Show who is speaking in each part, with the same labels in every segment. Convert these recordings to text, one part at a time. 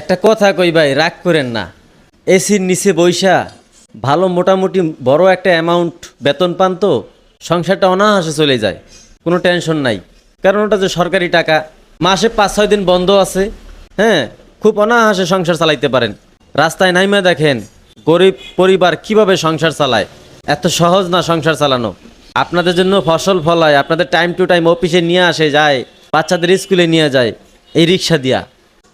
Speaker 1: একটা কথা কই ভাই, রাগ করেন না। এসির নিচে বৈশা ভালো মোটামুটি বড় একটা অ্যামাউন্ট বেতন পান তো, সংসারটা অনাহাসে চলে যায়, কোনো টেনশন নাই। কারণ ওটা যে সরকারি টাকা, মাসে পাঁচ, ছয় দিন বন্ধ আছে হ্যাঁ খুব অনাহাসে সংসার চালাইতে পারেন। রাস্তায় নাইমা দেখেন, গরিব পরিবার কীভাবে সংসার চালায়? এত সহজ না সংসার চালানো। আপনাদের জন্য ফসল ফলায়, আপনাদের টাইম টু টাইম অফিসে নিয়ে আসে যায়, বাচ্চাদের স্কুলে নিয়ে যায়, এই রিক্সা দিয়া।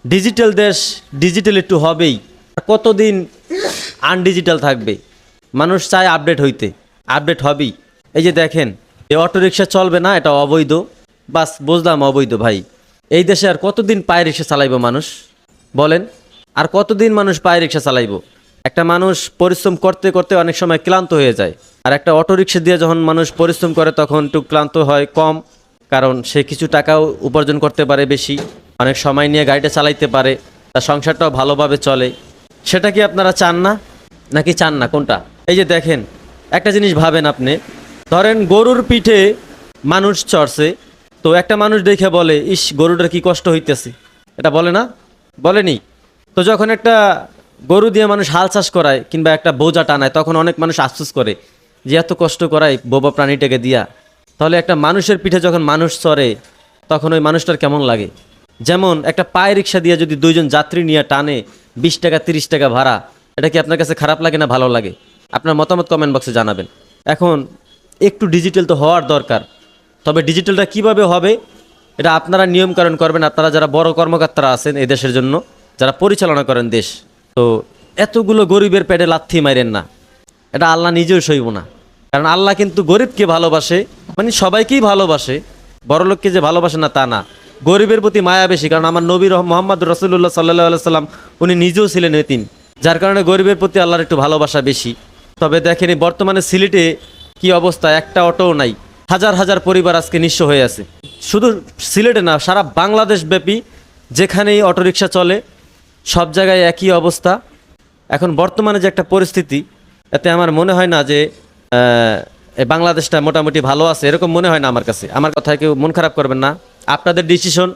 Speaker 1: ডিজিটাল দেশ ডিজিটাল একটু হবেই। কতদিন আনডিজিটাল থাকবে? মানুষ চায় আপডেট হইতে। আপডেট হবেই। এই যে দেখেন, এই অটোরিকশা চলবে না, এটা অবৈধ। বাস, বুঝলাম অবৈধ ভাই। এই দেশে আর কতদিন পায়ে রিক্সা চালাইবো মানুষ? বলেন, আর কতদিন মানুষ পায়ে রিক্সা চালাইবো? একটা মানুষ পরিশ্রম করতে করতে অনেক সময় ক্লান্ত হয়ে যায়। আর একটা অটোরিকশা দিয়ে যখন মানুষ পরিশ্রম করে, তখন একটু ক্লান্ত হয় কম, কারণ সে কিছু টাকাও উপার্জন করতে পারে বেশি। অনেক সময় নিয়ে গাড়িটা চালাইতে পারে তার সংসারটাও ভালোভাবে চলে। সেটা কি আপনারা চান না? নাকি চান না? কোনটা? এই যে দেখেন, একটা জিনিস ভাবেন আপনি। ধরেন গরুর পিঠে মানুষ চড়ছে, তো একটা মানুষ দেখে বলে, ইস, গরুটার কি কষ্ট হইতেছে? এটা বলে না? বলেনি। তো যখন একটা গরু দিয়ে মানুষ হাল চাষ করায় কিংবা একটা বোঝা টানায়, তখন অনেক মানুষ আফসোস করে, যে এত কষ্ট করায় বোবা প্রাণীটাকে দিয়া। তাহলে একটা মানুষের পিঠে যখন মানুষ চড়ে, তখন ওই মানুষটার কেমন লাগে? যেমন একটা পায়ে রিক্সা দিয়ে যদি দুইজন যাত্রী নিয়ে টানে বিশ টাকা, তিরিশ টাকা ভাড়া, এটা কি আপনার কাছে খারাপ লাগে না ভালো লাগে? আপনার মতামত কমেন্ট বক্সে জানাবেন। এখন, একটু ডিজিটাল তো হওয়ার দরকার। তবে ডিজিটালটা কীভাবে হবে, এটা আপনারা নিয়মকরণ করবেন। আপনারা যারা বড় কর্মকর্তারা আছেন এই দেশের জন্য, যারা পরিচালনা করেন দেশ, তো এতগুলো গরিবের পেটে লাথি মারেন না। এটা আল্লাহ নিজেও সইব না। কারণ আল্লাহ কিন্তু গরিবকে ভালোবাসে মানে সবাইকেই ভালোবাসে। বড় লোককে যে ভালোবাসে না, তা না। গরিবের প্রতি মায়া বেশি, কারণ আমার নবীর মোহাম্মদ রসুল্লাহ সাল্লাহ সাল্লাম উনি নিজেও ছিলেন এতিম, যার কারণে গরিবের প্রতি আল্লাহর একটু ভালোবাসা বেশি। তবে দেখেন বর্তমানে সিলেটে কি অবস্থা, একটা অটোও নাই, হাজার হাজার পরিবার আজকে নিঃস্ব হয়ে আছে। শুধু সিলেটে না, সারা বাংলাদেশ ব্যাপী যেখানেই অটোরিকশা চলে, সব জায়গায় একই অবস্থা। এখন বর্তমানে যে একটা পরিস্থিতি, এতে আমার মনে হয় না যে বাংলাদেশটা মোটামুটি ভালো আছে, এরকম মনে হয় না আমার কাছে। আমার কথায় কেউ মন খারাপ করবেন না। আপনাদের ডিসিশন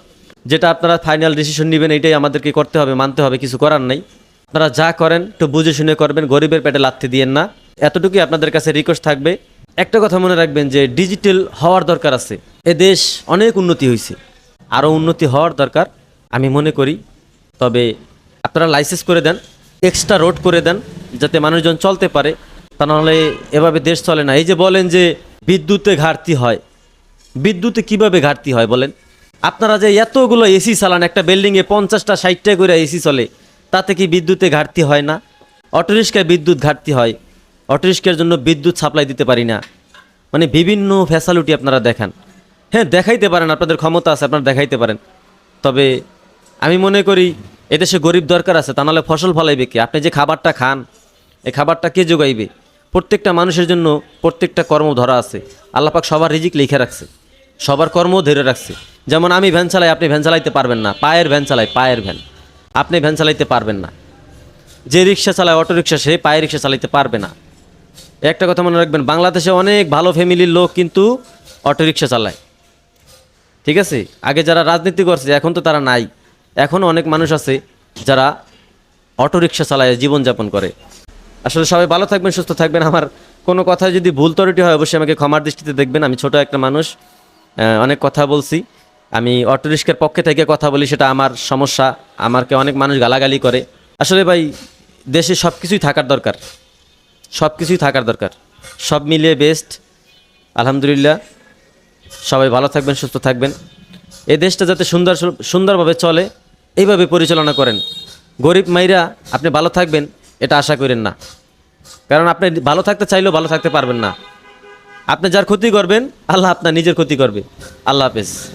Speaker 1: যেটা আপনারা ফাইনাল ডিসিশন নেবেন, এটাই আমাদেরকে করতে হবে, মানতে হবে, কিছু করার নাই। আপনারা যা করেন, একটু বুঝে শুনে করবেন, গরিবের পেটে লাথি দিয়েন না। এতটুকুই আপনাদের কাছে রিকোয়েস্ট থাকবে। একটা কথা মনে রাখবেন যে ডিজিটাল হওয়ার দরকার আছে। এ দেশ অনেক উন্নতি হয়েছে আরও উন্নতি হওয়ার দরকার, আমি মনে করি। তবে আপনারা লাইসেন্স করে দেন এক্সট্রা রোড করে দেন, যাতে মানুষজন চলতে পারে। তা নাহলে এভাবে দেশ চলে না। এই যে বলেন যে, বিদ্যুতে ঘাটতি হয়। বিদ্যুতে কীভাবে ঘাটতি হয় বলেন? আপনারা যে এতগুলো এসি চালান, একটা বিল্ডিংয়ে পঞ্চাশটা, ষাটটা করে এসি চলে, তাতে কি বিদ্যুতে ঘাটতি হয় না? অটোরিক্সায় বিদ্যুৎ ঘাটতি হয়। অটোরিক্সার জন্য বিদ্যুৎ সাপ্লাই দিতে পারি না। মানে বিভিন্ন ফ্যাসালিটি আপনারা দেখান। হ্যাঁ দেখাইতে পারেন, আপনাদের ক্ষমতা আছে, আপনারা দেখাইতে পারেন। তবে আমি মনে করি, এদেশে গরিব দরকার আছে, তা নাহলে ফসল ফলাইবে কে? আপনি যে খাবারটা খান, এই খাবারটা কে যোগাইবে প্রত্যেকটা মানুষের জন্য প্রত্যেকটা কর্ম ধরা আছে আল্লাপাক সবার রিজিক লিখে রাখছে, সবার কর্ম ধরে রাখছে। যেমন আমি ভ্যান চালাই, আপনি ভ্যান চালাইতে পারবেন না। পায়ের ভ্যান চালাই, পায়ের ভ্যান। আপনি ভ্যান চালাইতে পারবেন না। যে রিক্সা চালায়, অটো রিক্সা, সে পায়ে রিক্সা চালাইতে পারবে না। একটা কথা মনে রাখবেন, বাংলাদেশে অনেক ভালো ফ্যামিলির লোক কিন্তু অটোরিকশা চালায়। ঠিক আছে? আগে যারা রাজনীতি করছে, এখন তো তারা নাই। এখন অনেক মানুষ আছে যারা অটোরিকশা চালায়, জীবনযাপন করে। আসলে সবাই ভালো থাকবেন, সুস্থ থাকবেন। আমার কোনো কথায় যদি ভুল ত্রুটি হয়, অবশ্যই আমাকে ক্ষমার দৃষ্টিতে দেখবেন। আমি ছোট একটা মানুষ অনেক কথা বলছি। আমি অটোরিক্সার পক্ষে থেকে কথা বলি, সেটা আমার সমস্যা আমাকে অনেক মানুষ গালাগালি করে। আসলে ভাই, দেশে সব কিছুই থাকার দরকার। সব কিছুই থাকার দরকার। সব মিলিয়ে বেস্ট আলহামদুলিল্লাহ। সবাই ভালো থাকবেন, সুস্থ থাকবেন। এই দেশটা যাতে সুন্দর সুন্দরভাবে চলে, এইভাবে পরিচালনা করেন। গরিব মাইরা, আপনি ভালো থাকবেন, এটা আশা করেন না। কারণ আপনি ভালো থাকতে চাইলেও ভালো থাকতে পারবেন না। আপনি যার ক্ষতি করবেন, আল্লাহ আপনার নিজের ক্ষতি করবে। আল্লাহ হাফেজ।